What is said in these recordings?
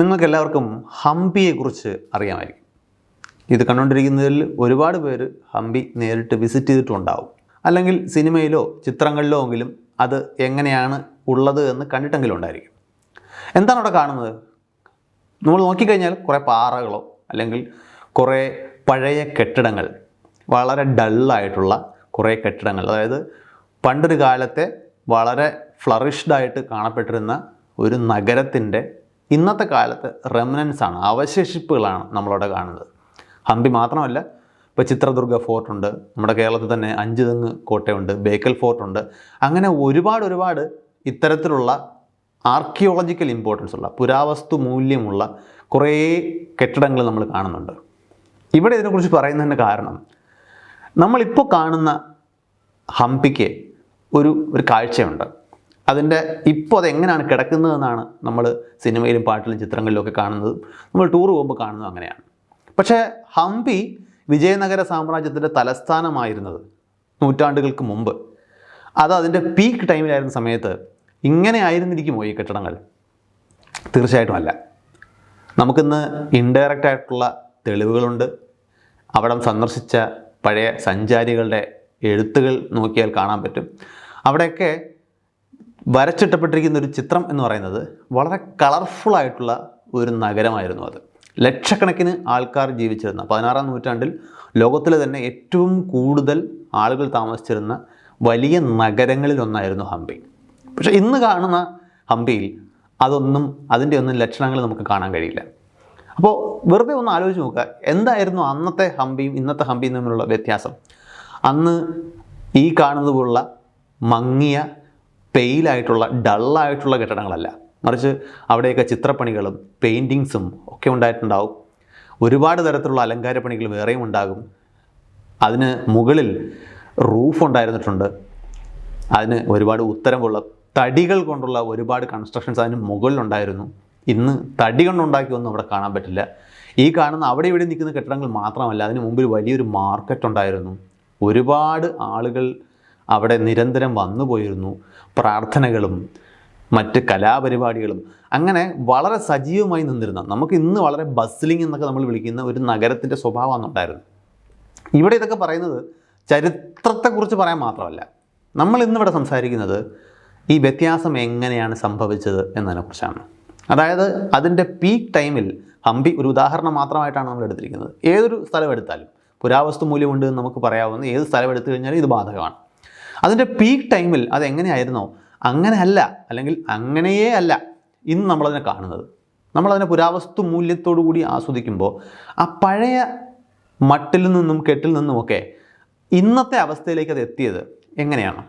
നിങ്ങൾക്ക് എല്ലാവർക്കും ഹംപിയെക്കുറിച്ച് അറിയാമായിരിക്കും. ഇത് കണ്ടുകൊണ്ടിരിക്കുന്നതിൽ ഒരുപാട് പേര് ഹംപി നേരിട്ട് വിസിറ്റ് ചെയ്തിട്ടുണ്ടാവും. അല്ലെങ്കിൽ സിനിമയിലോ ചിത്രങ്ങളിലോ എങ്കിലും അത് എങ്ങനെയാണ് ഉള്ളത് എന്ന് കണ്ടിട്ടെങ്കിലും ഉണ്ടായിരിക്കും. എന്താണ് അവിടെ കാണുന്നത്? നമ്മൾ നോക്കിക്കഴിഞ്ഞാൽ കുറേ പാറകളോ അല്ലെങ്കിൽ കുറേ പഴയ കെട്ടിടങ്ങൾ വളരെ ഡള്ളായിട്ടുള്ള കുറേ കെട്ടിടങ്ങൾ. അതായത് പണ്ടൊരു കാലത്തെ വളരെ ഫ്ലറിഷ്ഡായിട്ട് കാണപ്പെട്ടിരുന്ന ഒരു നഗരത്തിന്റെ ഇന്നത്തെ കാലത്ത് റെമനൻസ് ആണ് അവശേഷിപ്പുകളാണ് നമ്മളവിടെ കാണുന്നത്. ഹംപി മാത്രമല്ല ഇപ്പോൾ ചിത്രദുർഗ ഫോർട്ടുണ്ട് നമ്മുടെ കേരളത്തിൽ തന്നെ അഞ്ച് തെങ്ങ് കോട്ടയുണ്ട് ബേക്കൽ ഫോർട്ടുണ്ട് അങ്ങനെ ഒരുപാട് ഒരുപാട് ഇത്തരത്തിലുള്ള ആർക്കിയോളജിക്കൽ ഇമ്പോർട്ടൻസ് ഉള്ള പുരാവസ്തു മൂല്യമുള്ള കുറേ കെട്ടിടങ്ങൾ നമ്മൾ കാണുന്നുണ്ട്. ഇവിടെ ഇതിനെക്കുറിച്ച് പറയുന്നതിന്റെ കാരണം നമ്മളിപ്പോൾ കാണുന്ന ഹംപിക്ക് ഒരു ഒരു കാഴ്ചയുണ്ട്. അതിന്റെ ഇപ്പോൾ അതെങ്ങനെയാണ് കിടക്കുന്നതെന്നാണ് നമ്മൾ സിനിമയിലും പാട്ടിലും ചിത്രങ്ങളിലും ഒക്കെ കാണുന്നത് നമ്മൾ ടൂർ പോകുമ്പോൾ കാണുന്നത് അങ്ങനെയാണ്. പക്ഷേ ഹംപി വിജയനഗര സാമ്രാജ്യത്തിന്റെ തലസ്ഥാനമായിരുന്നത് നൂറ്റാണ്ടുകൾക്ക് മുമ്പ്. അത് അതിന്റെ പീക്ക് ടൈമിലായിരുന്ന സമയത്ത് ഇങ്ങനെ ആയിരുന്നിരിക്കുമോ ഈ കെട്ടിടങ്ങൾ? തീർച്ചയായിട്ടും അല്ല. നമുക്കിന്ന് ഇൻഡയറക്റ്റ് ആയിട്ടുള്ള തെളിവുകളുണ്ട്. അവിടെ സന്ദർശിച്ച പഴയ സഞ്ചാരികളുടെ എഴുത്തുകൾ നോക്കിയാൽ കാണാൻ പറ്റും. അവിടെയൊക്കെ വരച്ചിട്ടപ്പെട്ടിരിക്കുന്ന ഒരു ചിത്രം എന്ന് പറയുന്നത് വളരെ കളർഫുൾ ആയിട്ടുള്ള ഒരു നഗരമായിരുന്നു അത്. ലക്ഷക്കണക്കിന് ആൾക്കാർ ജീവിച്ചിരുന്ന പതിനാറാം നൂറ്റാണ്ടിൽ ലോകത്തിലെ തന്നെ ഏറ്റവും കൂടുതൽ ആളുകൾ താമസിച്ചിരുന്ന വലിയ നഗരങ്ങളിൽ ഒന്നായിരുന്നു ഹംപി. പക്ഷേ ഇന്ന് കാണുന്ന ഹംപിയിൽ അതൊന്നും അതിന്റെ ഒന്നും ലക്ഷണങ്ങൾ നമുക്ക് കാണാൻ കഴിയില്ല. അപ്പോൾ വെറുതെ ഒന്ന് ആലോചിച്ച് നോക്കുക എന്തായിരുന്നു അന്നത്തെ ഹംപിയും ഇന്നത്തെ ഹംപിയും തമ്മിലുള്ള വ്യത്യാസം? അന്ന് ഈ കാണുന്നതുപോലുള്ള മങ്ങിയ പെയിലായിട്ടുള്ള ഡള്ളായിട്ടുള്ള കെട്ടിടങ്ങളല്ല. മറിച്ച് അവിടെയൊക്കെ ചിത്രപ്പണികളും പെയിന്റിങ്സും ഒക്കെ ഉണ്ടായിട്ടുണ്ടാവും. ഒരുപാട് തരത്തിലുള്ള അലങ്കാര പണികൾ വേറെയും ഉണ്ടാകും. അതിന് മുകളിൽ റൂഫ് ഉണ്ടായിരുന്നിട്ടുണ്ട്. അതിന് ഒരുപാട് ഉത്തരമുള്ള തടികൾ കൊണ്ടുള്ള ഒരുപാട് കൺസ്ട്രക്ഷൻസ് അതിന് മുകളിലുണ്ടായിരുന്നു. ഇന്ന് തടി കൊണ്ടുണ്ടാക്കിയൊന്നും അവിടെ കാണാൻ പറ്റില്ല. ഈ കാണുന്ന അവിടെ ഇവിടെ നിൽക്കുന്ന കെട്ടിടങ്ങൾ മാത്രമല്ല അതിന് മുമ്പിൽ വലിയൊരു മാർക്കറ്റ് ഉണ്ടായിരുന്നു. ഒരുപാട് ആളുകൾ അവിടെ നിരന്തരം വന്നു പോയിരുന്നു പ്രാർത്ഥനകളും മറ്റ് കലാപരിപാടികളും അങ്ങനെ വളരെ സജീവമായി നിന്നിരുന്ന നമുക്ക് ഇന്ന് വളരെ ബസ്ലിംഗ് എന്നൊക്കെ നമ്മൾ വിളിക്കുന്ന ഒരു നഗരത്തിന്റെ സ്വഭാവമാണ് ഉണ്ടായിരുന്നത്. ഇവിടെ ഇതൊക്കെ പറയുന്നത് ചരിത്രത്തെക്കുറിച്ച് പറയാൻ മാത്രമല്ല നമ്മൾ ഇന്നിവിടെ സംസാരിക്കുന്നത് ഈ വ്യത്യാസം എങ്ങനെയാണ് സംഭവിച്ചത് എന്നതിനെക്കുറിച്ചാണ് അതായത് അതിന്റെ പീക്ക് ടൈമിൽ ഹംപി ഒരു ഉദാഹരണം മാത്രമായിട്ടാണ് നമ്മൾ എടുത്തിരിക്കുന്നത്. ഏതൊരു സ്ഥലം എടുത്താലും പുരാവസ്തു മൂല്യമുണ്ട് എന്ന് നമുക്ക് പറയാവുന്ന ഏത് സ്ഥലം എടുത്തു കഴിഞ്ഞാലും ഇത് ബാധകമാണ്. അതിന്റെ പീക്ക് ടൈമിൽ അത് എങ്ങനെയായിരുന്നോ അങ്ങനെ അല്ല അല്ലെങ്കിൽ അങ്ങനെയേ അല്ല. ഇന്ന് നമ്മളതിനെ കാണുന്നത്. നമ്മളതിനെ പുരാവസ്തു മൂല്യത്തോടു കൂടി ആസ്വദിക്കുമ്പോൾ ആ പഴയ മട്ടിൽ നിന്നും കെട്ടിൽ നിന്നുമൊക്കെ ഇന്നത്തെ അവസ്ഥയിലേക്ക് അത് എത്തിയത് എങ്ങനെയാണ്?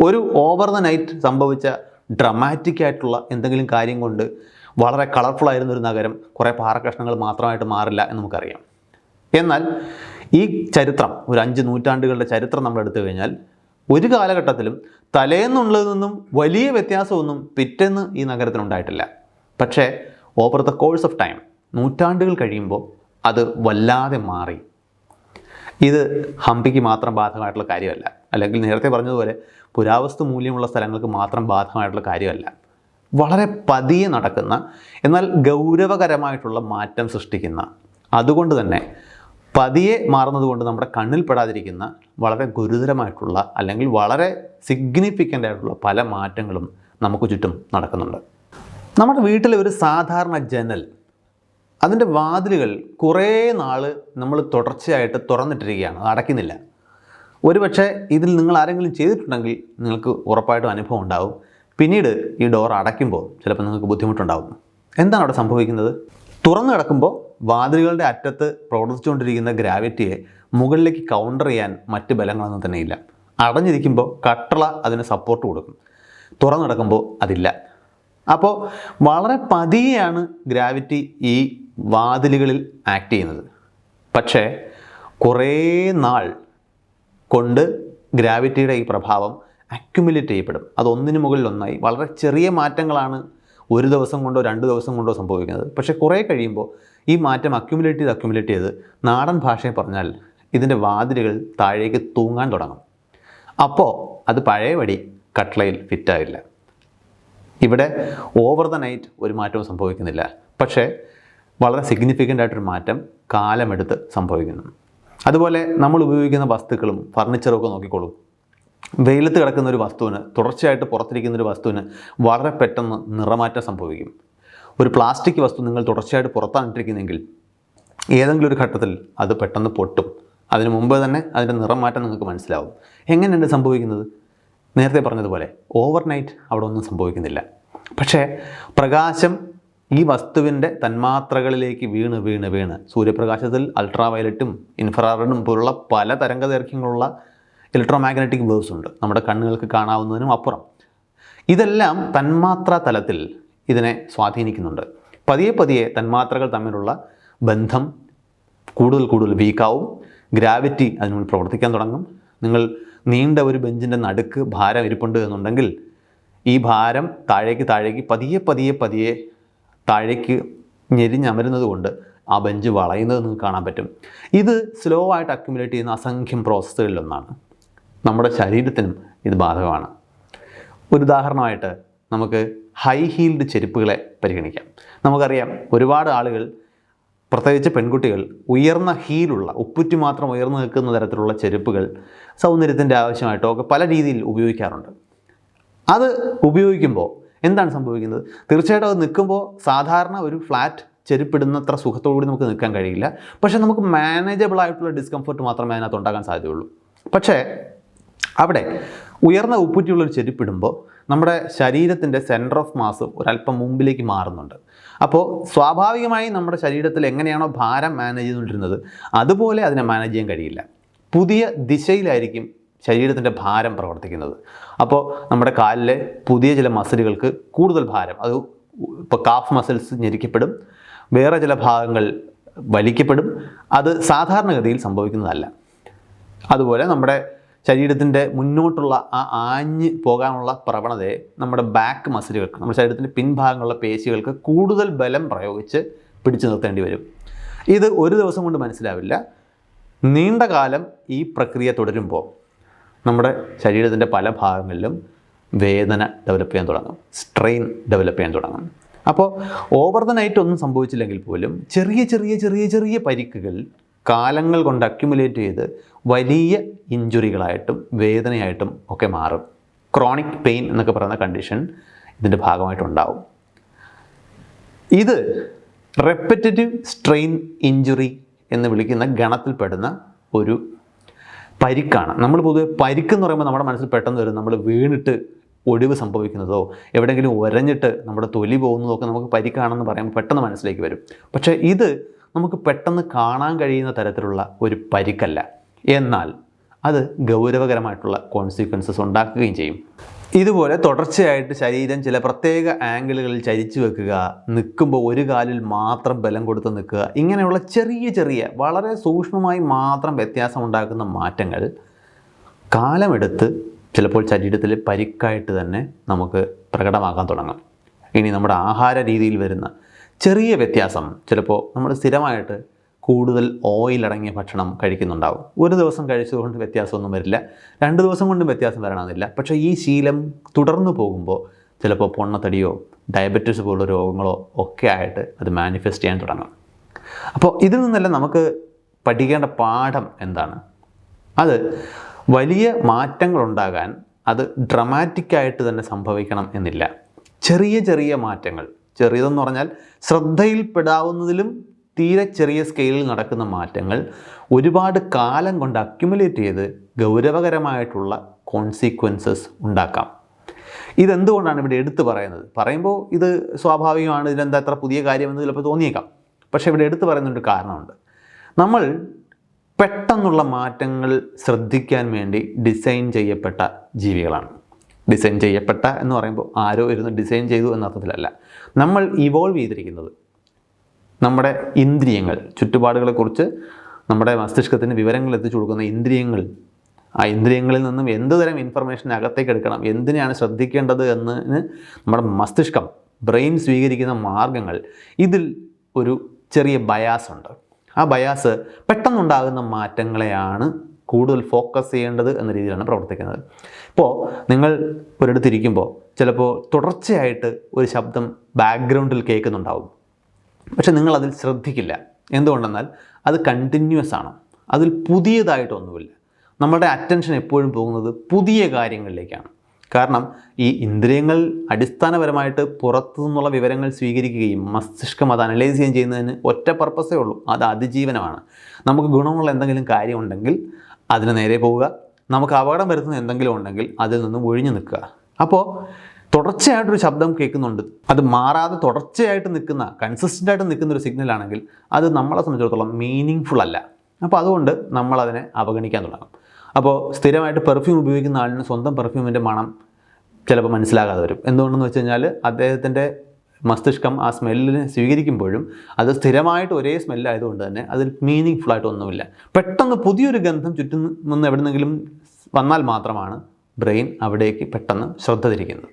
ഒരു ഓവർ ദ നൈറ്റ് സംഭവിച്ച ഡ്രമാറ്റിക് ആയിട്ടുള്ള എന്തെങ്കിലും കാര്യം കൊണ്ട് വളരെ കളർഫുൾ ആയിരുന്ന ഒരു നഗരം കുറേ പാറക്കഷ്ണങ്ങൾ മാത്രമായിട്ട് മാറില്ല എന്ന് നമുക്കറിയാം. എന്നാൽ ഈ ചരിത്രം ഒരു അഞ്ച് നൂറ്റാണ്ടുകളുടെ ചരിത്രം നമ്മൾ എടുത്തു കഴിഞ്ഞാൽ ഒരു കാലഘട്ടത്തിലും തലേന്നുള്ളതിൽ നിന്നും വലിയ വ്യത്യാസമൊന്നും പിറ്റേന്ന് ഈ നഗരത്തിനുണ്ടായിട്ടില്ല പക്ഷേ over the course of time നൂറ്റാണ്ടുകൾ കഴിയുമ്പോൾ അത് വല്ലാതെ മാറി. ഇത് ഹംപിക്ക് മാത്രം ബാധകമായിട്ടുള്ള കാര്യമല്ല. അല്ലെങ്കിൽ നേരത്തെ പറഞ്ഞതുപോലെ പുരാവസ്തു മൂല്യമുള്ള സ്ഥലങ്ങൾക്ക് മാത്രം ബാധകമായിട്ടുള്ള കാര്യമല്ല. വളരെ പതിയെ നടക്കുന്ന എന്നാൽ ഗൗരവകരമായിട്ടുള്ള മാറ്റം സൃഷ്ടിക്കുന്ന. അതുകൊണ്ട് തന്നെ പതിയെ മാറുന്നത് കൊണ്ട് നമ്മുടെ കണ്ണിൽ പെടാതിരിക്കുന്ന വളരെ ഗുരുതരമായിട്ടുള്ള അല്ലെങ്കിൽ വളരെ സിഗ്നിഫിക്കന്റ് ആയിട്ടുള്ള പല മാറ്റങ്ങളും നമുക്ക് ചുറ്റും നടക്കുന്നുണ്ട്. നമ്മുടെ വീട്ടിലെ ഒരു സാധാരണ ജനൽ അതിന്റെ വാതിലുകൾ കുറേ നാൾ നമ്മൾ തുടർച്ചയായിട്ട് തുറന്നിട്ടിരിക്കുകയാണ് അടയ്ക്കുന്നില്ല. ഒരുപക്ഷെ ഇതിൽ നിങ്ങൾ ആരെങ്കിലും ചെയ്തിട്ടുണ്ടെങ്കിൽ നിങ്ങൾക്ക് ഉറപ്പായിട്ടും അനുഭവം ഉണ്ടാവും. പിന്നീട് ഈ ഡോർ അടയ്ക്കുമ്പോൾ ചിലപ്പോൾ നിങ്ങൾക്ക് ബുദ്ധിമുട്ടുണ്ടാവും. എന്താണ് അവിടെ സംഭവിക്കുന്നത്? തുറന്നു കിടക്കുമ്പോൾ വാതിലുകളുടെ അറ്റത്ത് പ്രവർത്തിച്ചുകൊണ്ടിരിക്കുന്ന ഗ്രാവിറ്റിയെ മുകളിലേക്ക് കൗണ്ടർ ചെയ്യാൻ മറ്റ് ബലങ്ങളൊന്നും തന്നെ ഇല്ല. അടഞ്ഞിരിക്കുമ്പോൾ കട്ടള അതിന് സപ്പോർട്ട് കൊടുക്കും. തുറന്നിടക്കുമ്പോൾ അതില്ല. അപ്പോൾ വളരെ പതിയെയാണ് ഗ്രാവിറ്റി ഈ വാതിലുകളിൽ ആക്ട് ചെയ്യുന്നത്. പക്ഷേ കുറേ നാൾ കൊണ്ട് ഗ്രാവിറ്റിയുടെ ഈ പ്രഭാവം അക്യുമുലേറ്റ് ചെയ്യപ്പെടും. അതൊന്നിന് മുകളിൽ ഒന്നായി. വളരെ ചെറിയ മാറ്റങ്ങളാണ് ഒരു ദിവസം കൊണ്ടോ രണ്ട് ദിവസം കൊണ്ടോ സംഭവിക്കുന്നത്. പക്ഷേ കുറേ കഴിയുമ്പോൾ ഈ മാറ്റം അക്യുമുലേറ്റ് ചെയ്ത് അക്യുമുലേറ്റ് ചെയ്ത് നാടൻ ഭാഷയിൽ പറഞ്ഞാൽ ഇതിന്റെ വാതിലുകൾ താഴേക്ക് തൂങ്ങാൻ തുടങ്ങും. അപ്പോൾ അത് പഴയപടി കട്ട്ലയിൽ ഫിറ്റാവില്ല ഇവിടെ ഓവർ ദ നൈറ്റ് ഒരു മാറ്റവും സംഭവിക്കുന്നില്ല. പക്ഷേ വളരെ സിഗ്നിഫിക്കന്റ് ആയിട്ടൊരു മാറ്റം കാലമെടുത്ത് സംഭവിക്കുന്നു. അതുപോലെ നമ്മൾ ഉപയോഗിക്കുന്ന വസ്തുക്കളും ഫർണിച്ചറും ഒക്കെ നോക്കിക്കോളൂ. വെയിലത്ത് കിടക്കുന്ന ഒരു വസ്തുവിന് തുടർച്ചയായിട്ട് പുറത്തിരിക്കുന്ന ഒരു വസ്തുവിന് വളരെ പെട്ടെന്ന് നിറമാറ്റം സംഭവിക്കും. ഒരു പ്ലാസ്റ്റിക് വസ്തു നിങ്ങൾ തുടർച്ചയായിട്ട് പുറത്താണിട്ടിരിക്കുന്നെങ്കിൽ ഏതെങ്കിലും ഒരു ഘട്ടത്തിൽ അത് പെട്ടെന്ന് പൊട്ടും. അതിന് മുമ്പ് തന്നെ അതിന്റെ നിറം മാറ്റം നിങ്ങൾക്ക് മനസ്സിലാവും. എങ്ങനെയുണ്ട് സംഭവിക്കുന്നത്? നേരത്തെ പറഞ്ഞതുപോലെ ഓവർനൈറ്റ് അവിടെ ഒന്നും സംഭവിക്കുന്നില്ല. പക്ഷേ പ്രകാശം ഈ വസ്തുവിന്റെ തന്മാത്രകളിലേക്ക് വീണ് വീണ് വീണ് സൂര്യപ്രകാശത്തിൽ അൾട്രാവയലറ്റും ഇൻഫ്രാറെഡും പോലുള്ള പല തരംഗദൈർഘ്യങ്ങളുള്ള ഇലക്ട്രോ മാഗ്നറ്റിക് വേവ്സ് ഉണ്ട്. നമ്മുടെ കണ്ണുകൾക്ക് കാണാവുന്നതിനും അപ്പുറം. ഇതെല്ലാം തന്മാത്രാ തലത്തിൽ ഇതിനെ സ്വാധീനിക്കുന്നുണ്ട്. പതിയെ പതിയെ തന്മാത്രകൾ തമ്മിലുള്ള ബന്ധം കൂടുതൽ കൂടുതൽ വീക്കാവും. ഗ്രാവിറ്റി അതിനുള്ളിൽ പ്രവർത്തിക്കാൻ തുടങ്ങും. നിങ്ങൾ നീണ്ട ഒരു ബെഞ്ചിന്റെ നടുക്ക് ഭാരം ഇരിപ്പുണ്ട് എന്നുണ്ടെങ്കിൽ ഈ ഭാരം താഴേക്ക് താഴേക്ക് പതിയെ പതിയെ പതിയെ താഴേക്ക് ഞെരിഞ്ഞമരുന്നത് കൊണ്ട് ആ ബെഞ്ച് വളയുന്നത് നിങ്ങൾക്ക് കാണാൻ പറ്റും. ഇത് സ്ലോ ആയിട്ട് അക്യുമുലേറ്റ് ചെയ്യുന്ന അസംഖ്യം പ്രോസസ്സുകളിലൊന്നാണ് നമ്മുടെ ശരീരത്തിനും ഇത് ബാധകമാണ്. ഒരു ഉദാഹരണമായിട്ട് നമുക്ക് ഹൈ ഹീൽഡ് ചെരുപ്പുകളെ പരിഗണിക്കാം. നമുക്കറിയാം ഒരുപാട് ആളുകൾ പ്രത്യേകിച്ച് പെൺകുട്ടികൾ ഉയർന്ന ഹീലുള്ള ഉപ്പുറ്റി മാത്രം ഉയർന്നു നിൽക്കുന്ന തരത്തിലുള്ള ചെരുപ്പുകൾ സൗന്ദര്യത്തിന്റെ ആവശ്യമായിട്ടോ ഒക്കെ പല രീതിയിൽ ഉപയോഗിക്കാറുണ്ട്. അത് ഉപയോഗിക്കുമ്പോൾ എന്താണ് സംഭവിക്കുന്നത്? തീർച്ചയായിട്ടും അത് നിൽക്കുമ്പോൾ സാധാരണ ഒരു ഫ്ലാറ്റ് ചെരുപ്പിടുന്നത്ര സുഖത്തോടുകൂടി നമുക്ക് നിൽക്കാൻ കഴിയില്ല. പക്ഷേ നമുക്ക് മാനേജബിൾ ആയിട്ടുള്ള ഡിസ്കംഫർട്ട് മാത്രമേ അതിനകത്ത് ഉണ്ടാകാൻ സാധ്യതയുള്ളൂ. പക്ഷേ അവിടെ ഉയർന്ന ഉപ്പുറ്റിയുള്ളൊരു ചെരുപ്പിടുമ്പോൾ നമ്മുടെ ശരീരത്തിന്റെ സെന്റർ ഓഫ് മാസ് ഒരല്പം മുമ്പിലേക്ക് മാറുന്നുണ്ട്. അപ്പോൾ സ്വാഭാവികമായി നമ്മുടെ ശരീരത്തിൽ എങ്ങനെയാണോ ഭാരം മാനേജ് ചെയ്തുകൊണ്ടിരുന്നത് അതുപോലെ അതിനെ മാനേജ് ചെയ്യാൻ കഴിയില്ല. പുതിയ ദിശയിലായിരിക്കും ശരീരത്തിന്റെ ഭാരം പ്രവർത്തിക്കുന്നത്. അപ്പോൾ നമ്മുടെ കാലിലെ പുതിയ ചില മസിലുകൾക്ക് കൂടുതൽ ഭാരം അത് ഇപ്പോൾ കാഫ് മസിൽസ് ഞെരിക്കപ്പെടും വേറെ ചില ഭാഗങ്ങൾ വലിക്കപ്പെടും അത് സാധാരണഗതിയിൽ സംഭവിക്കുന്നതല്ല. അതുപോലെ നമ്മുടെ ശരീരത്തിന്റെ മുന്നോട്ടുള്ള ആ ആഞ്ഞ് പോകാനുള്ള പ്രവണതയെ നമ്മുടെ ബാക്ക് മസിലുകൾക്ക് നമ്മുടെ ശരീരത്തിന്റെ പിൻഭാഗങ്ങളുള്ള പേശികൾക്ക് കൂടുതൽ ബലം പ്രയോഗിച്ച് പിടിച്ചു നിർത്തേണ്ടി വരും. ഇത് ഒരു ദിവസം കൊണ്ട് മനസ്സിലാവില്ല. നീണ്ടകാലം ഈ പ്രക്രിയ തുടരുമ്പോൾ നമ്മുടെ ശരീരത്തിന്റെ പല ഭാഗങ്ങളിലും വേദന ഡെവലപ്പ് ചെയ്യാൻ തുടങ്ങും. സ്ട്രെയിൻ ഡെവലപ്പ് ചെയ്യാൻ തുടങ്ങും. അപ്പോൾ ഓവർ ദ നൈറ്റ് ഒന്നും സംഭവിച്ചില്ലെങ്കിൽ പോലും ചെറിയ ചെറിയ ചെറിയ ചെറിയ പരിക്കുകൾ കാലങ്ങൾ കൊണ്ട് അക്യുമുലേറ്റ് ചെയ്ത് വലിയ ഇഞ്ചുറികളായിട്ടും വേദനയായിട്ടും ഒക്കെ മാറും. ക്രോണിക് പെയിൻ എന്നൊക്കെ പറയുന്ന കണ്ടീഷൻ ഇതിന്റെ ഭാഗമായിട്ടുണ്ടാവും. ഇത് റെപ്പറ്റേറ്റീവ് സ്ട്രെയിൻ ഇഞ്ചുറി എന്ന് വിളിക്കുന്ന ഗണത്തിൽപ്പെടുന്ന ഒരു പരിക്കാണ്. നമ്മൾ പൊതുവെ പരിക്ക് എന്ന് പറയുമ്പോൾ നമ്മുടെ മനസ്സിൽ പെട്ടെന്ന് വരും. നമ്മൾ വീണിട്ട് ഒടിവ് സംഭവിക്കുന്നതോ എവിടെയെങ്കിലും ഉരഞ്ഞിട്ട് നമ്മുടെ തൊലി പോകുന്നതോ ഒക്കെ നമുക്ക് പരിക്കാണെന്ന് പറയുമ്പോൾ പെട്ടെന്ന് മനസ്സിലേക്ക് വരും. പക്ഷേ ഇത് നമുക്ക് പെട്ടെന്ന് കാണാൻ കഴിയുന്ന തരത്തിലുള്ള ഒരു പരിക്കല്ല. എന്നാൽ അത് ഗൗരവകരമായിട്ടുള്ള കോൺസിക്വൻസസ് ഉണ്ടാക്കുകയും ചെയ്യും. ഇതുപോലെ തുടർച്ചയായിട്ട് ശരീരം ചില പ്രത്യേക ആംഗിളുകളിൽ ചരിച്ചു വെക്കുക നിൽക്കുമ്പോൾ ഒരു കാലിൽ മാത്രം ബലം കൊടുത്ത് നിൽക്കുക ഇങ്ങനെയുള്ള ചെറിയ ചെറിയ വളരെ സൂക്ഷ്മമായി മാത്രം വ്യത്യാസം ഉണ്ടാക്കുന്ന മാറ്റങ്ങൾ കാലമെടുത്ത് ചിലപ്പോൾ ശരീരത്തിൽ പരിക്കായിട്ട് തന്നെ നമുക്ക് പ്രകടമാക്കാൻ തുടങ്ങും. ഇനി നമ്മുടെ ആഹാര രീതിയിൽ വരുന്ന ചെറിയ വ്യത്യാസം ചിലപ്പോൾ നമ്മൾ സ്ഥിരമായിട്ട് കൂടുതൽ ഓയിൽ അടങ്ങിയ ഭക്ഷണം കഴിക്കുന്നുണ്ടാവും. ഒരു ദിവസം കഴിച്ചതുകൊണ്ട് വ്യത്യാസമൊന്നും വരില്ല. രണ്ട് ദിവസം കൊണ്ടും വ്യത്യാസം വരണമെന്നില്ല പക്ഷേ ഈ ശീലം തുടർന്നു പോകുമ്പോൾ ചിലപ്പോൾ പൊണ്ണത്തടിയോ ഡയബറ്റീസ് പോലുള്ള രോഗങ്ങളോ ഒക്കെ ആയിട്ട് അത് മാനിഫെസ്റ്റ് ചെയ്യാൻ തുടങ്ങും. അപ്പോൾ ഇതിൽ നിന്നെല്ലാം നമുക്ക് പഠിക്കേണ്ട പാഠം എന്താണ്? അത് വലിയ മാറ്റങ്ങൾ ഉണ്ടാകാൻ അത് ഡ്രമാറ്റിക്കായിട്ട് തന്നെ സംഭവിക്കണം എന്നില്ല. ചെറിയ ചെറിയ മാറ്റങ്ങൾ. ചെറിയതെന്ന് പറഞ്ഞാൽ ശ്രദ്ധയിൽപ്പെടാവുന്നതിലും തീരെ ചെറിയ സ്കെയിലിൽ നടക്കുന്ന മാറ്റങ്ങൾ ഒരുപാട് കാലം കൊണ്ട് അക്യുമുലേറ്റ് ചെയ്ത് ഗൗരവകരമായിട്ടുള്ള കോൺസിക്വൻസസ് ഉണ്ടാക്കാം. ഇതെന്തുകൊണ്ടാണ് ഇവിടെ എടുത്തു പറയുന്നത്? പറയുമ്പോൾ ഇത് സ്വാഭാവികമാണ് ഇതിലെന്താ എത്ര പുതിയ കാര്യമെന്ന് ചിലപ്പോൾ തോന്നിയേക്കാം. പക്ഷേ ഇവിടെ എടുത്തു പറയുന്നൊരു കാരണമുണ്ട്. നമ്മൾ പെട്ടെന്നുള്ള മാറ്റങ്ങൾ ശ്രദ്ധിക്കാൻ വേണ്ടി ഡിസൈൻ ചെയ്യപ്പെട്ട ജീവികളാണ്. ഡിസൈൻ ചെയ്യപ്പെട്ട എന്ന് പറയുമ്പോൾ ആരോ ഇരുന്ന് ഡിസൈൻ ചെയ്തു എന്ന അർത്ഥത്തിലല്ല നമ്മൾ ഇവോൾവ് ചെയ്തിരിക്കുന്നത് നമ്മുടെ ഇന്ദ്രിയങ്ങൾ ചുറ്റുപാടുകളെക്കുറിച്ച് നമ്മുടെ മസ്തിഷ്കത്തിന് വിവരങ്ങൾ എത്തിച്ചു കൊടുക്കുന്ന ഇന്ദ്രിയങ്ങൾ. ആ ഇന്ദ്രിയങ്ങളിൽ നിന്നും എന്ത് തരം ഇൻഫർമേഷൻ അകത്തേക്ക് എടുക്കണം എന്തിനാണ് ശ്രദ്ധിക്കേണ്ടത് എന്നതിന് നമ്മുടെ മസ്തിഷ്കം ബ്രെയിൻ സ്വീകരിക്കുന്ന മാർഗങ്ങൾ ഇതിൽ ഒരു ചെറിയ ബയാസ് ഉണ്ട്. ആ ബയാസ് പെട്ടെന്നുണ്ടാകുന്ന മാറ്റങ്ങളെയാണ് കൂടുതൽ ഫോക്കസ് ചെയ്യേണ്ടത് എന്ന രീതിയിലാണ് പ്രവർത്തിക്കുന്നത്. ഇപ്പോൾ നിങ്ങൾ ഒരിടത്തിരിക്കുമ്പോൾ ചിലപ്പോൾ തുടർച്ചയായിട്ട് ഒരു ശബ്ദം ബാക്ക്ഗ്രൗണ്ടിൽ കേൾക്കുന്നുണ്ടാവും. പക്ഷെ നിങ്ങൾ അതിൽ ശ്രദ്ധിക്കില്ല. എന്തുകൊണ്ടെന്നാൽ അത് കണ്ടിന്യൂസ് ആണ്? അതിൽ പുതിയതായിട്ടൊന്നുമില്ല. നമ്മുടെ അറ്റൻഷൻ എപ്പോഴും പോകുന്നത് പുതിയ കാര്യങ്ങളിലേക്കാണ്. കാരണം ഈ ഇന്ദ്രിയങ്ങൾ അടിസ്ഥാനപരമായിട്ട് പുറത്തു നിന്നുള്ള വിവരങ്ങൾ സ്വീകരിക്കുകയും മസ്തിഷ്കം അത് അനലൈസ് ചെയ്യുകയും ചെയ്യുന്നതിന് ഒറ്റ പർപ്പസേ ഉള്ളൂ. അത് അതിജീവനമാണ്. നമുക്ക് ഗുണമുള്ള എന്തെങ്കിലും കാര്യമുണ്ടെങ്കിൽ അതിന് നേരെ പോവുക. നമുക്ക് അപകടം വരുത്തുന്ന എന്തെങ്കിലും ഉണ്ടെങ്കിൽ അതിൽ നിന്നും ഒഴിഞ്ഞു നിൽക്കുക. അപ്പോൾ തുടർച്ചയായിട്ടൊരു ശബ്ദം കേൾക്കുന്നുണ്ട്. അത് മാറാതെ തുടർച്ചയായിട്ട് നിൽക്കുന്ന കൺസിസ്റ്റന്റ് ആയിട്ട് നിൽക്കുന്ന ഒരു സിഗ്നൽ ആണെങ്കിൽ അത് നമ്മളെ സംബന്ധിച്ചിടത്തോളം മീനിങ് ഫുൾ അല്ല. അപ്പോൾ അതുകൊണ്ട് നമ്മളതിനെ അവഗണിക്കാൻ തുടങ്ങും. അപ്പോൾ സ്ഥിരമായിട്ട് പെർഫ്യൂം ഉപയോഗിക്കുന്ന ആളിന് സ്വന്തം പെർഫ്യൂമിന്റെ മണം ചിലപ്പോൾ മനസ്സിലാകാതെ വരും. എന്തുകൊണ്ടെന്ന് വെച്ച് കഴിഞ്ഞാൽ അദ്ദേഹത്തിന്റെ മസ്തിഷ്കം ആ സ്മെല്ലിനെ സ്വീകരിക്കുമ്പോഴും അത് സ്ഥിരമായിട്ട് ഒരേ സ്മെല്ലായതുകൊണ്ട് തന്നെ അതിൽ മീനിങ് ഫുള്ളായിട്ടൊന്നുമില്ല പെട്ടെന്ന് പുതിയൊരു ഗന്ധം ചുറ്റും നിന്ന് എവിടെന്നെങ്കിലും വന്നാൽ മാത്രമാണ് ബ്രെയിൻ അവിടേക്ക് പെട്ടെന്ന് ശ്രദ്ധ തിരിക്കുന്നത്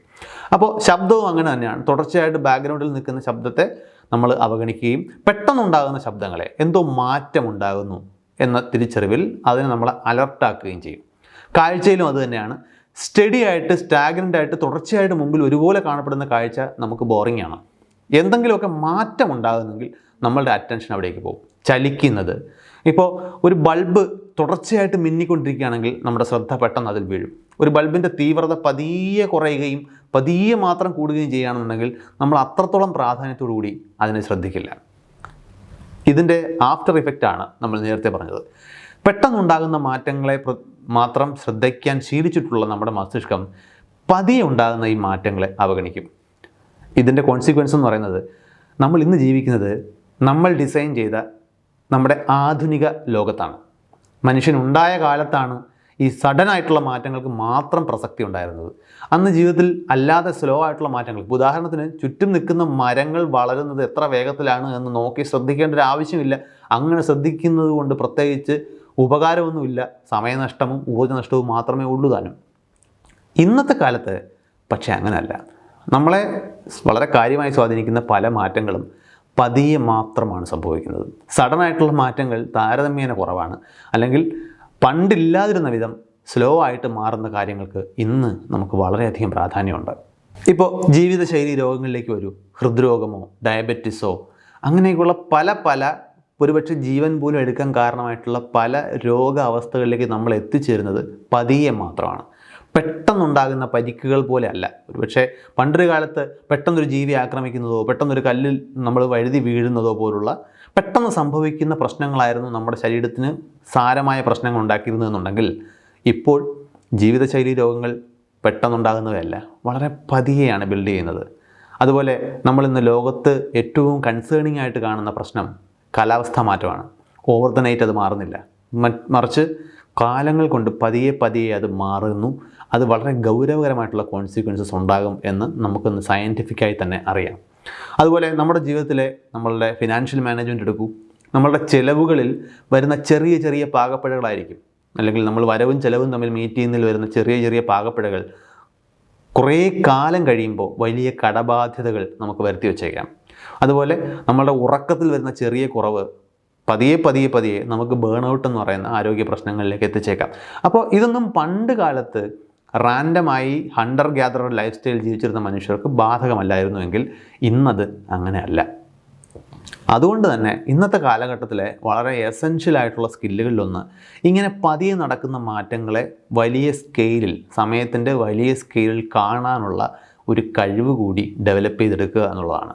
അപ്പോൾ ശബ്ദവും അങ്ങനെ തന്നെയാണ്. തുടർച്ചയായിട്ട് ബാക്ക്ഗ്രൗണ്ടിൽ നിൽക്കുന്ന ശബ്ദത്തെ നമ്മൾ അവഗണിക്കുകയും പെട്ടെന്നുണ്ടാകുന്ന ശബ്ദങ്ങളെ എന്തോ മാറ്റമുണ്ടാകുന്നു എന്ന തിരിച്ചറിവിൽ അതിനെ നമ്മൾ അലർട്ടാക്കുകയും ചെയ്യും. കാഴ്ചയിലും അത് തന്നെയാണ്. സ്റ്റഡി ആയിട്ട് സ്റ്റാഗ്നന്റായിട്ട് തുടർച്ചയായിട്ട് മുമ്പിൽ ഒരുപോലെ കാണപ്പെടുന്ന കാഴ്ച നമുക്ക് ബോറിംഗ് ആണ്. എന്തെങ്കിലുമൊക്കെ മാറ്റം ഉണ്ടാകുന്നെങ്കിൽ നമ്മളുടെ അറ്റൻഷൻ അവിടേക്ക് പോകും. ചലിക്കുന്നത്. ഇപ്പോൾ ഒരു ബൾബ് തുടർച്ചയായിട്ട് മിന്നിക്കൊണ്ടിരിക്കുകയാണെങ്കിൽ നമ്മുടെ ശ്രദ്ധ പെട്ടെന്ന് അതിൽ വീഴും. ഒരു ബൾബിന്റെ തീവ്രത പതിയെ കുറയുകയും പതിയെ മാത്രം കൂടുകയും ചെയ്യുകയാണെന്നുണ്ടെങ്കിൽ നമ്മൾ അത്രത്തോളം പ്രാധാന്യത്തോടു കൂടി അതിനെ ശ്രദ്ധിക്കില്ല. ഇതിന്റെ ആഫ്റ്റർ ഇഫക്റ്റാണ് നമ്മൾ നേരത്തെ പറഞ്ഞത്. പെട്ടെന്നുണ്ടാകുന്ന മാറ്റങ്ങളെ മാത്രം ശ്രദ്ധിക്കാൻ ശീലിച്ചിട്ടുള്ള നമ്മുടെ മസ്തിഷ്കം പതിയെ ഉണ്ടാകുന്ന ഈ മാറ്റങ്ങളെ അവഗണിക്കും. ഇതിന്റെ കോൺസിക്വൻസ് എന്ന് പറയുന്നത് നമ്മൾ ഇന്ന് ജീവിക്കുന്നത് നമ്മൾ ഡിസൈൻ ചെയ്ത നമ്മുടെ ആധുനിക ലോകത്താണ്. മനുഷ്യനുണ്ടായ കാലത്താണ് ഈ സഡൻ ആയിട്ടുള്ള മാറ്റങ്ങൾക്ക് മാത്രം പ്രസക്തി ഉണ്ടായിരുന്നത്. അന്ന് ജീവിതത്തിൽ അല്ലാതെ സ്ലോ ആയിട്ടുള്ള മാറ്റങ്ങൾ. ഇപ്പോൾ ഉദാഹരണത്തിന് ചുറ്റും നിൽക്കുന്ന മരങ്ങൾ വളരുന്നത് എത്ര വേഗത്തിലാണ് എന്ന് നോക്കി ശ്രദ്ധിക്കേണ്ട ഒരു ആവശ്യമില്ല. അങ്ങനെ ശ്രദ്ധിക്കുന്നത് കൊണ്ട് പ്രത്യേകിച്ച് ഉപകാരമൊന്നുമില്ല. സമയനഷ്ടവും ഊർജനഷ്ടവും മാത്രമേ ഉള്ളൂ താനും. ഇന്നത്തെ കാലത്ത് പക്ഷേ അങ്ങനെയല്ല നമ്മളെ വളരെ കാര്യമായി സ്വാധീനിക്കുന്ന പല മാറ്റങ്ങളും പതിയെ മാത്രമാണ് സംഭവിക്കുന്നത്. സഡനായിട്ടുള്ള മാറ്റങ്ങൾ താരതമ്യേന കുറവാണ്. അല്ലെങ്കിൽ പണ്ടില്ലാതിരുന്ന വിധം സ്ലോ ആയിട്ട് മാറുന്ന കാര്യങ്ങൾക്ക് ഇന്ന് നമുക്ക് വളരെയധികം പ്രാധാന്യമുണ്ട്. ഇപ്പോൾ ജീവിതശൈലി രോഗങ്ങളിലേക്ക് വരൂ. ഹൃദ്രോഗമോ ഡയബറ്റിസോ അങ്ങനെയൊക്കെയുള്ള പല പല ഒരുപക്ഷെ ജീവൻ പോലും എടുക്കാൻ കാരണമായിട്ടുള്ള പല രോഗാവസ്ഥകളിലേക്ക് നമ്മൾ എത്തിച്ചേരുന്നത് പതിയെ മാത്രമാണ്. പെട്ടെന്നുണ്ടാകുന്ന പരിക്കുകൾ പോലെ അല്ല. ഒരുപക്ഷെ പണ്ടൊരു കാലത്ത് പെട്ടെന്നൊരു ജീവി ആക്രമിക്കുന്നതോ പെട്ടെന്നൊരു കല്ലിൽ നമ്മൾ വഴുതി വീഴുന്നതോ പോലുള്ള പെട്ടെന്ന് സംഭവിക്കുന്ന പ്രശ്നങ്ങളായിരുന്നു നമ്മുടെ ശരീരത്തിന് സാരമായ പ്രശ്നങ്ങൾ ഉണ്ടാക്കിയിരുന്നു എന്നുണ്ടെങ്കിൽ ഇപ്പോൾ ജീവിതശൈലി രോഗങ്ങൾ പെട്ടെന്നുണ്ടാകുന്നവയല്ല. വളരെ പതിയെയാണ് ബിൽഡ് ചെയ്യുന്നത്. അതുപോലെ നമ്മൾ ഇന്ന് ലോകത്ത് ഏറ്റവും കൺസേണിംഗ് ആയിട്ട് കാണുന്ന പ്രശ്നം കാലാവസ്ഥാ മാറ്റമാണ്. ഓവർ ദ നൈറ്റ് അത് മാറുന്നില്ല. മറിച്ച് കാലങ്ങൾ കൊണ്ട് പതിയെ പതിയെ അത് മാറുന്നു. അത് വളരെ ഗൗരവകരമായിട്ടുള്ള കോൺസിക്വൻസസ് ഉണ്ടാകും എന്ന് നമുക്കൊന്ന് സയന്റിഫിക്കായി തന്നെ അറിയാം. അതുപോലെ നമ്മുടെ ജീവിതത്തിലെ നമ്മളുടെ ഫിനാൻഷ്യൽ മാനേജ്മെന്റ് എടുക്കൂ. നമ്മളുടെ ചിലവുകളിൽ വരുന്ന ചെറിയ ചെറിയ പാകപ്പിഴകളായിരിക്കും. അല്ലെങ്കിൽ നമ്മൾ വരവും ചിലവും തമ്മിൽ മീറ്റ് ചെയ്യുന്നതിൽ വരുന്ന ചെറിയ ചെറിയ പാകപ്പിഴകൾ കുറേ കാലം കഴിയുമ്പോൾ വലിയ കടബാധ്യതകൾ നമുക്ക് വരുത്തി വച്ചേക്കാം. അതുപോലെ നമ്മളുടെ ഉറക്കത്തിൽ വരുന്ന ചെറിയ കുറവ് പതിയെ പതിയെ പതിയെ നമുക്ക് ബേൺ ഔട്ട് എന്ന് പറയുന്ന ആരോഗ്യ പ്രശ്നങ്ങളിലേക്ക് എത്തിച്ചേക്കാം. അപ്പോൾ ഇതൊന്നും പണ്ട് കാലത്ത് റാൻഡമായി ഹണ്ടർ ഗ്യാദറർ ലൈഫ് സ്റ്റൈൽ ജീവിച്ചിരുന്ന മനുഷ്യർക്ക് ബാധകമല്ലായിരുന്നുവെങ്കിൽ ഇന്നത് അങ്ങനെയല്ല അതുകൊണ്ട് തന്നെ ഇന്നത്തെ കാലഘട്ടത്തിലെ വളരെ എസെൻഷ്യൽ ആയിട്ടുള്ള സ്കില്ലുകളിലൊന്ന് ഇങ്ങനെ പതിയെ നടക്കുന്ന മാറ്റങ്ങളെ വലിയ സ്കെയിലിൽ സമയത്തിന്റെ വലിയ സ്കെയിലിൽ കാണാനുള്ള ഒരു കഴിവ് കൂടി ഡെവലപ്പ് ചെയ്തെടുക്കുക എന്നുള്ളതാണ്.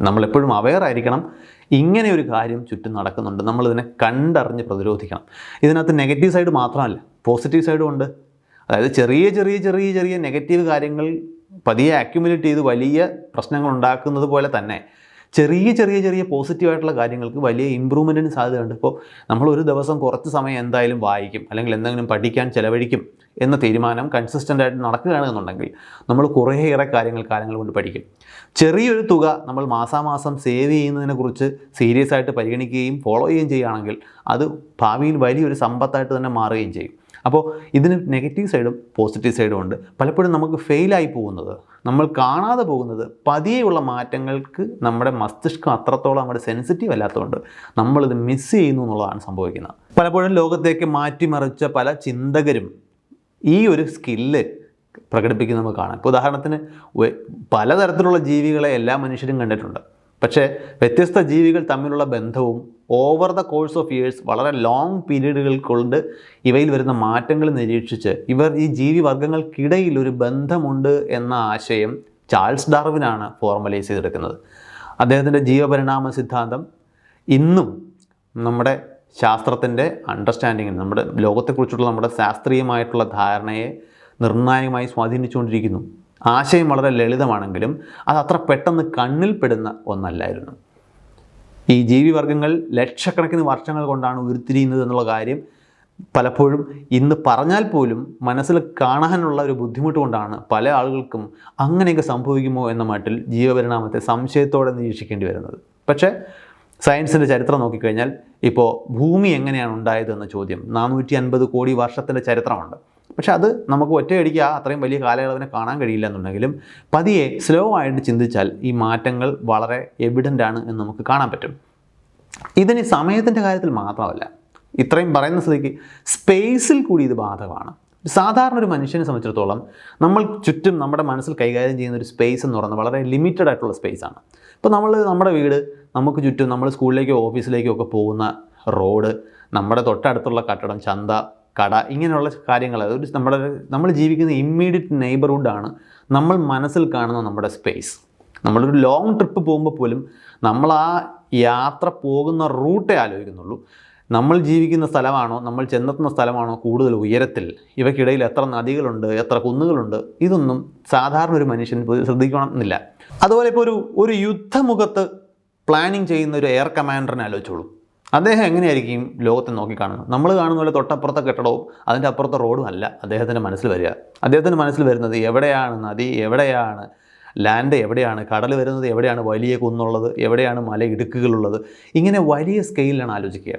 നമ്മളെപ്പോഴും അവെയർ ആയിരിക്കണം. ഇങ്ങനെ ഒരു കാര്യം ചുറ്റും നടക്കുന്നുണ്ട്. നമ്മളിതിനെ കണ്ടറിഞ്ഞ് പ്രതിരോധിക്കണം. ഇതിനകത്ത് നെഗറ്റീവ് സൈഡ് മാത്രമല്ല പോസിറ്റീവ് സൈഡും ഉണ്ട്. അതായത് ചെറിയ ചെറിയ ചെറിയ ചെറിയ നെഗറ്റീവ് കാര്യങ്ങൾ പതിയെ അക്യുമുലേറ്റ് ചെയ്ത് വലിയ പ്രശ്നങ്ങൾ ഉണ്ടാക്കുന്നത് പോലെ തന്നെ ചെറിയ ചെറിയ ചെറിയ പോസിറ്റീവായിട്ടുള്ള കാര്യങ്ങൾക്ക് വലിയ ഇമ്പ്രൂവ്മെന്റിന് സാധ്യതയുണ്ട്. ഇപ്പോൾ നമ്മൾ ഒരു ദിവസം കുറച്ച് സമയം എന്തായാലും വായിക്കും അല്ലെങ്കിൽ എന്തെങ്കിലും പഠിക്കാൻ ചിലവഴിക്കും എന്ന തീരുമാനം കൺസിസ്റ്റന്റ് ആയിട്ട് നടക്കുകയാണെന്നുണ്ടെങ്കിൽ നമ്മൾ കുറേയേറെ കാര്യങ്ങൾ കാലങ്ങൾ കൊണ്ട് പഠിക്കും. ചെറിയൊരു തുക നമ്മൾ മാസാമാസം സേവ് ചെയ്യുന്നതിനെക്കുറിച്ച് സീരിയസ് ആയിട്ട് പരിഗണിക്കുകയും ഫോളോ ചെയ്യുകയും ചെയ്യുകയാണെങ്കിൽ അത് ഭാവിയിൽ വലിയൊരു സമ്പത്തായിട്ട് തന്നെ മാറുകയും ചെയ്യും. അപ്പോൾ ഇതിന് നെഗറ്റീവ് സൈഡും പോസിറ്റീവ് സൈഡും ഉണ്ട്. പലപ്പോഴും നമുക്ക് ഫെയിലായി പോകുന്നത് നമ്മൾ കാണാതെ പോകുന്നത് പതിയെയുള്ള മാറ്റങ്ങൾക്ക് നമ്മുടെ മസ്തിഷ്കം അത്രത്തോളം നമ്മുടെ സെൻസിറ്റീവ് അല്ലാത്തതുകൊണ്ട് നമ്മളിത് മിസ് ചെയ്യുന്നു എന്നുള്ളതാണ് സംഭവിക്കുന്നത്. പലപ്പോഴും ലോകത്തേക്ക് മാറ്റിമറിച്ച പല ചിന്തകരും ഈ ഒരു സ്കില്ല് പ്രകടിപ്പിക്കുന്നത് നമുക്ക് കാണാം. ഇപ്പോൾ ഉദാഹരണത്തിന് പലതരത്തിലുള്ള ജീവികളെ എല്ലാ മനുഷ്യരും കണ്ടിട്ടുണ്ട്. പക്ഷേ വ്യത്യസ്ത ജീവികൾ തമ്മിലുള്ള ബന്ധവും over the course of years വളരെ ലോങ് പീരീഡുകൾ കൊണ്ട് ഇവയിൽ വരുന്ന മാറ്റങ്ങൾ നിരീക്ഷിച്ച് ഇവർ ഈ ജീവി വർഗങ്ങൾക്കിടയിൽ ഒരു ബന്ധമുണ്ട് എന്ന ആശയം ചാൾസ് ഡാർവിനാണ് ഫോർമലൈസ് ചെയ്തെടുക്കുന്നത്. അദ്ദേഹത്തിന്റെ ജീവപരിണാമ സിദ്ധാന്തം ഇന്നും നമ്മുടെ ശാസ്ത്രത്തിന്റെ അണ്ടർസ്റ്റാൻഡിങ്ങിന് നമ്മുടെ ലോകത്തെക്കുറിച്ചുള്ള നമ്മുടെ ശാസ്ത്രീയമായിട്ടുള്ള ധാരണയെ നിർണായകമായി സ്വാധീനിച്ചുകൊണ്ടിരിക്കുന്നു. ആശയം വളരെ ലളിതമാണെങ്കിലും അത് അത്ര പെട്ടെന്ന് കണ്ണിൽപ്പെടുന്ന ഒന്നല്ലായിരുന്നു. ഈ ജീവിവർഗങ്ങൾ ലക്ഷക്കണക്കിന് വർഷങ്ങൾ കൊണ്ടാണ് ഉരുത്തിരിയുന്നത് എന്നുള്ള കാര്യം പലപ്പോഴും ഇന്ന് പറഞ്ഞാൽ പോലും മനസ്സിൽ കാണാനുള്ള ഒരു ബുദ്ധിമുട്ട് കൊണ്ടാണ് പല ആളുകൾക്കും അങ്ങനെയൊക്കെ സംഭവിക്കുമോ എന്ന മട്ടിൽ ജീവപരിണാമത്തെ സംശയത്തോടെ നിരീക്ഷിക്കേണ്ടി വരുന്നത്. പക്ഷേ സയൻസിന്റെ ചരിത്രം നോക്കിക്കഴിഞ്ഞാൽ ഇപ്പോൾ ഭൂമി എങ്ങനെയാണ് ഉണ്ടായത് എന്ന ചോദ്യം നാനൂറ്റി അൻപത് കോടി വർഷത്തിന്റെ ചരിത്രമുണ്ട്. പക്ഷെ അത് നമുക്ക് ഒറ്റയടിക്ക് ആ അത്രയും വലിയ കാലയളവിനെ കാണാൻ കഴിയില്ല എന്നുണ്ടെങ്കിലും പതിയെ സ്ലോ ആയിട്ട് ചിന്തിച്ചാൽ ഈ മാറ്റങ്ങൾ വളരെ എവിഡന്റ് ആണ് എന്ന് നമുക്ക് കാണാൻ പറ്റും. ഇതിന് സമയത്തിന്റെ കാര്യത്തിൽ മാത്രമല്ല ഇത്രയും പറയുന്ന സ്ഥിതിക്ക് സ്പേസിൽ കൂടി ഇത് ബാധകമാണ്. സാധാരണ ഒരു മനുഷ്യനെ സംബന്ധിച്ചിടത്തോളം നമ്മൾ ചുറ്റും നമ്മുടെ മനസ്സിൽ കൈകാര്യം ചെയ്യുന്ന ഒരു സ്പേസ് എന്ന് പറയുന്നത് വളരെ ലിമിറ്റഡ് ആയിട്ടുള്ള സ്പേസാണ് ഇപ്പോൾ നമ്മൾ നമ്മുടെ വീട് നമുക്ക് ചുറ്റും നമ്മൾ സ്കൂളിലേക്കോ ഓഫീസിലേക്കോ ഒക്കെ പോകുന്ന റോഡ് നമ്മുടെ തൊട്ടടുത്തുള്ള കട്ടടം ചന്ത കട ഇങ്ങനെയുള്ള കാര്യങ്ങൾ. ഒരു നമ്മുടെ നമ്മൾ ജീവിക്കുന്ന ഇമ്മീഡിയറ്റ് നെയ്ബർഹുഡാണ് നമ്മൾ മനസ്സിൽ കാണുന്ന നമ്മുടെ സ്പേസ് നമ്മളൊരു ലോങ് ട്രിപ്പ് പോകുമ്പോൾ പോലും നമ്മൾ ആ യാത്ര പോകുന്ന റൂട്ടേ ആലോചിക്കുന്നുള്ളൂ. നമ്മൾ ജീവിക്കുന്ന സ്ഥലമാണോ നമ്മൾ ചെന്നെത്തുന്ന സ്ഥലമാണോ കൂടുതൽ ഉയരത്തിൽ? ഇവയ്ക്കിടയിൽ എത്ര നദികളുണ്ട് എത്ര കുന്നുകളുണ്ട്? ഇതൊന്നും സാധാരണ ഒരു മനുഷ്യൻ ശ്രദ്ധിക്കണം എന്നില്ല. അതുപോലെ ഇപ്പോൾ ഒരു ഒരു യുദ്ധമുഖത്ത് പ്ലാനിങ് ചെയ്യുന്ന ഒരു എയർ കമാൻഡറിനെ ആലോചിച്ചോളൂ. അദ്ദേഹം എങ്ങനെയായിരിക്കും ലോകത്തെ നോക്കിക്കാണുന്നത് നമ്മൾ കാണുന്ന പോലെ തൊട്ടപ്പുറത്തെ കെട്ടിടവും അതിന്റെ അപ്പുറത്തെ റോഡും അല്ല. അദ്ദേഹത്തിന്റെ മനസ്സിൽ വരിക. അദ്ദേഹത്തിന്റെ മനസ്സിൽ വരുന്നത് എവിടെയാണ്? നദി എവിടെയാണ്? ലാൻഡ് എവിടെയാണ്? കടൽ വരുന്നത് എവിടെയാണ്? വലിയ കുന്നുള്ളത് എവിടെയാണ്? മല ഇടുക്കുകളുള്ളത്. ഇങ്ങനെ വലിയ സ്കെയിലാണ് ആലോചിക്കുക.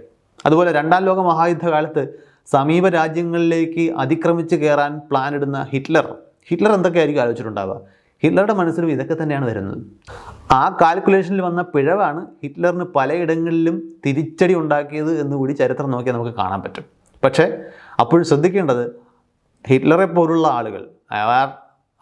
അതുപോലെ രണ്ടാം ലോക മഹായുദ്ധകാലത്ത് സമീപ രാജ്യങ്ങളിലേക്ക് അതിക്രമിച്ച് കയറാൻ പ്ലാൻ ഇടുന്ന ഹിറ്റ്ലർ. ഹിറ്റ്ലർ എന്തൊക്കെയായിരിക്കും ആലോചിച്ചിട്ടുണ്ടാവുക? ഹിറ്റ്ലറുടെ മനസ്സിലും ഇതൊക്കെ തന്നെയാണ് വരുന്നത്. ആ കാൽക്കുലേഷനിൽ വന്ന പിഴവാണ് ഹിറ്റ്ലറിന് പലയിടങ്ങളിലും തിരിച്ചടി ഉണ്ടാക്കിയത് എന്ന് കൂടി ചരിത്രം നോക്കിയാൽ നമുക്ക് കാണാൻ പറ്റും. പക്ഷേ അപ്പോഴും ശ്രദ്ധിക്കേണ്ടത് ഹിറ്റ്ലറെ പോലുള്ള ആളുകൾ അവർ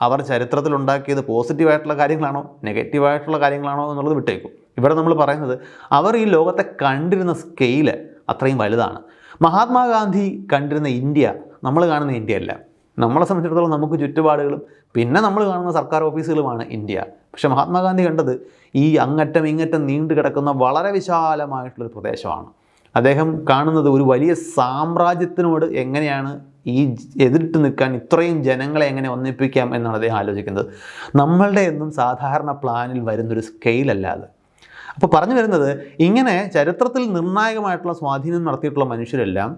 അവർ ചരിത്രത്തിൽ ഉണ്ടാക്കിയത് പോസിറ്റീവായിട്ടുള്ള കാര്യങ്ങളാണോ നെഗറ്റീവായിട്ടുള്ള കാര്യങ്ങളാണോ എന്നുള്ളത് വിട്ടേക്കും. ഇവിടെ നമ്മൾ പറയുന്നത് അവർ ഈ ലോകത്തെ കണ്ടിരുന്ന സ്കെയിൽ അത്രയും വലുതാണ്. മഹാത്മാഗാന്ധി കണ്ടിരുന്ന ഇന്ത്യ നമ്മൾ കാണുന്ന ഇന്ത്യയല്ല. നമ്മളെ സംബന്ധിച്ചിടത്തോളം നമുക്ക് ചുറ്റുപാടുകളും പിന്നെ നമ്മൾ കാണുന്ന സർക്കാർ ഓഫീസുകളുമാണ് ഇന്ത്യ. പക്ഷേ മഹാത്മാഗാന്ധി കണ്ടത് ഈ അങ്ങറ്റം ഇങ്ങറ്റം നീണ്ടു കിടക്കുന്ന വളരെ വിശാലമായിട്ടുള്ളൊരു പ്രദേശമാണ്. അദ്ദേഹം കാണുന്നത് ഒരു വലിയ സാമ്രാജ്യത്തിനോട് എങ്ങനെയാണ് ഈ എതിരിട്ട് നിൽക്കാൻ ഇത്രയും ജനങ്ങളെ എങ്ങനെ ഒന്നിപ്പിക്കാം എന്നാണ് അദ്ദേഹം ആലോചിക്കുന്നത്. നമ്മളുടെ എന്നും സാധാരണ പ്ലാനിൽ വരുന്നൊരു സ്കെയിലല്ലാതെ അപ്പോൾ പറഞ്ഞു വരുന്നത് ഇങ്ങനെ ചരിത്രത്തിൽ നിർണായകമായിട്ടുള്ള സ്വാധീനം നടത്തിയിട്ടുള്ള മനുഷ്യരെല്ലാം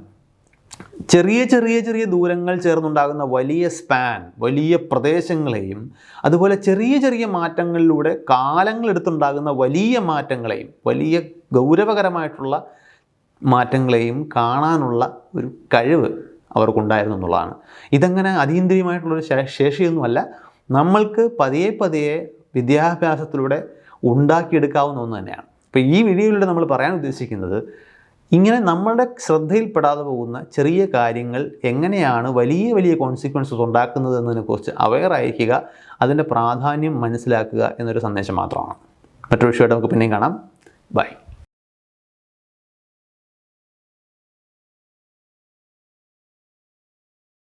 ചെറിയ ചെറിയ ചെറിയ ദൂരങ്ങൾ ചേർന്നുണ്ടാകുന്ന വലിയ സ്പാൻ വലിയ പ്രദേശങ്ങളെയും അതുപോലെ ചെറിയ ചെറിയ മാറ്റങ്ങളിലൂടെ കാലങ്ങളെടുത്തുണ്ടാകുന്ന വലിയ മാറ്റങ്ങളെയും വലിയ ഗൗരവകരമായിട്ടുള്ള മാറ്റങ്ങളെയും കാണാനുള്ള ഒരു കഴിവ് അവർക്കുണ്ടായിരുന്നു എന്നുള്ളതാണ്. ഇതങ്ങനെ അതീന്ദ്രിയമായിട്ടുള്ളൊരു ശേഷിയൊന്നുമല്ല. നമ്മൾക്ക് പതിയെ പതിയെ വിദ്യാഭ്യാസത്തിലൂടെ ഉണ്ടാക്കിയെടുക്കാവുന്ന ഒന്ന് തന്നെയാണ്. അപ്പോൾ ഈ വീഡിയോയിലൂടെ നമ്മൾ പറയാൻ ഉദ്ദേശിക്കുന്നത് ഇങ്ങനെ നമ്മളുടെ ശ്രദ്ധയിൽപ്പെടാതെ പോകുന്ന ചെറിയ കാര്യങ്ങൾ എങ്ങനെയാണ് വലിയ വലിയ കോൺസിക്വൻസസ് ഉണ്ടാക്കുന്നത് എന്നതിനെക്കുറിച്ച് അവെയർ ആയിരിക്കുക അതിന്റെ പ്രാധാന്യം മനസ്സിലാക്കുക എന്നൊരു സന്ദേശം മാത്രമാണ്. മറ്റൊരു വിഷയമായിട്ട് നമുക്ക് പിന്നെയും കാണാം. ബൈ